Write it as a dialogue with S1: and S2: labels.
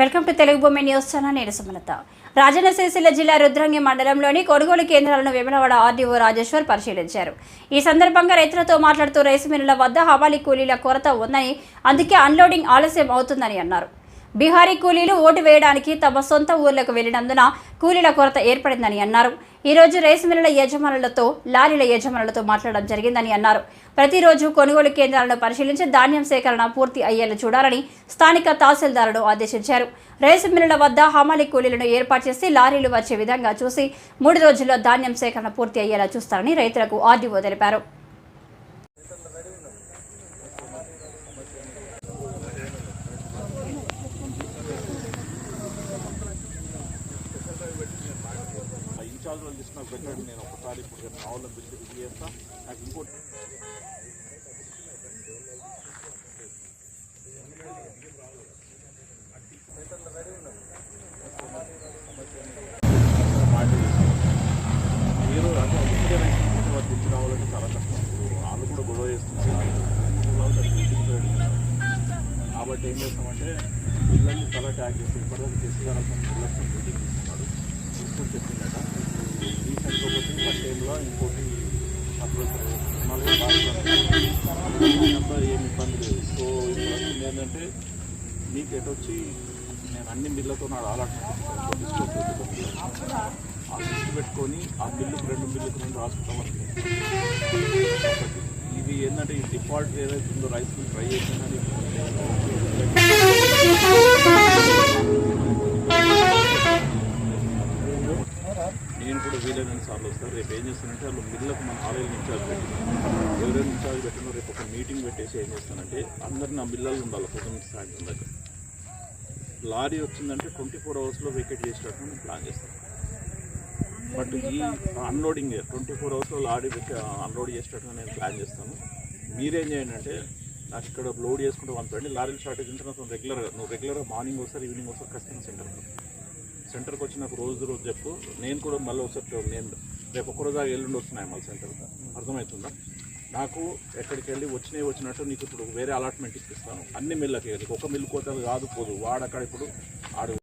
S1: Welcome to Telugu భూమి news channel నేను సుమలత. రాజన్న సిరిసిల్ల జిల్లా రుద్రంగి మండలంలోని కొనుగోలు కేంద్రాలను విమలవాడ ఆర్డీఓ రాజేశ్వర్ పరిశీలించారు. ఈ సందర్భంగా రైతులతో మాట్లాడుతూ రైస్ మిల్లుల వద్ద హవాలీ కూలీల కొరత ఉందని అందుకే అన్లోడింగ్ ఆలస్యం అవుతుందని అన్నారు. బీహారీ కూలీలు ఓటు వేయడానికి తమ సొంత ఊర్లకు వెళ్ళినందున కూలీల కొరత ఏర్పడిందని అన్నారు. ఈ రోజు రైసు మిల్లుల యజమానులతో లారీల యజమానులతో మాట్లాడడం జరిగిందని అన్నారు. ప్రతిరోజు కొనుగోలు కేంద్రాలను పరిశీలించి ధాన్యం సేకరణ పూర్తి అయ్యేలా చూడాలని స్థానిక తహసీల్దారులు ఆదేశించారు. రైసు మిల్లుల వద్ద హమాలి కూలీలను ఏర్పాటు చేసి లారీలు వచ్చే విధంగా చూసి మూడు రోజుల్లో ధాన్యం సేకరణ పూర్తి అయ్యేలా చూస్తారని రైతులకు ఆర్డీఓ తెలిపారు.
S2: ఆ తీసుకున్న నేను ఒకసారి ఇప్పుడు రేపు మా ఇది చేస్తా నాకు ఇంకోటి మీరు అంటే ఒకటే రైతు రావాలంటే చాలా కష్టం వాళ్ళు కూడా గొడవ చేస్తున్నారు కాబట్టి ఏం చేస్తామంటే పిల్లల్ని తల ట్యాగ్ చేసి ఇప్పటివరకు కేసీఆర్ పిల్లలతో మీటింగ్ తీసుకున్నాడు తీసుకొని చెప్పిందట కూడా ఇంకోటి అప్పుడు మళ్ళీ ఏమి ఇబ్బంది లేదు సో ఇప్పుడు ఏంటంటే మీకు ఎటొచ్చి నేను అన్ని మిల్లతో నాడు ఆలాట్మెంట్ ఆ లిస్ట్ పెట్టుకొని ఆ బిల్లుకు రెండు బిల్లుకు రెండు రాసుకుంటాం ఇది ఏంటంటే ఈ డిఫాల్ట్ ఏదైతే ఉందో రైస్ మిల్ ట్రై చేసిందని నేను ఎనిమిది సార్లు వస్తారు రేపు ఏం చేస్తానంటే వాళ్ళు మిల్లకు మన ఆలయం ఇన్ఛార్జ్ పెట్టి ఎవరైనా ఇన్ఛార్జ్ పెట్టినో రేపు ఒక మీటింగ్ పెట్టేసి ఏం చేస్తానంటే అందరిని ఆ మిల్లలు ఉండాలి పొద్దున్న సాయంత్రం దగ్గర లారీ వచ్చిందంటే ట్వంటీ ఫోర్ అవర్స్లో వెకెట్ చేసేటట్టు నేను ప్లాన్ చేస్తాను బట్ ఈ అన్లోడింగ్ ట్వంటీ ఫోర్ అవర్స్లో లారీ అన్లోడ్ చేసేటట్టుగా నేను ప్లాన్ చేస్తాను. మీరేం చేయండి అంటే నాకు ఇక్కడ లోడ్ చేసుకుంటే వన్ లారీలు షార్టేజ్ ఉంటే నాకు రెగ్యులర్గా నువ్వు రెగ్యులర్గా మార్నింగ్ వస్తారు ఈవినింగ్ వస్తారు కస్టమర్ సెంటర్కి సెంటర్కి వచ్చి నాకు రోజు రోజు చెప్పు. నేను కూడా మళ్ళీ ఒకసారి నేను రేపు ఒక్కరోజు ఎల్లుండి వస్తున్నాయి మళ్ళీ సెంటర్కి. అర్థమవుతుందా? నాకు ఎక్కడికి వెళ్ళి వచ్చినవి వచ్చినట్టు నీకు ఇప్పుడు వేరే అలాట్మెంట్ ఇప్పిస్తాను. అన్ని మిల్లకి. నీకు ఒక మిల్లు కోతలు కాదు పోదు. వాడక్కడ ఇప్పుడు ఆడు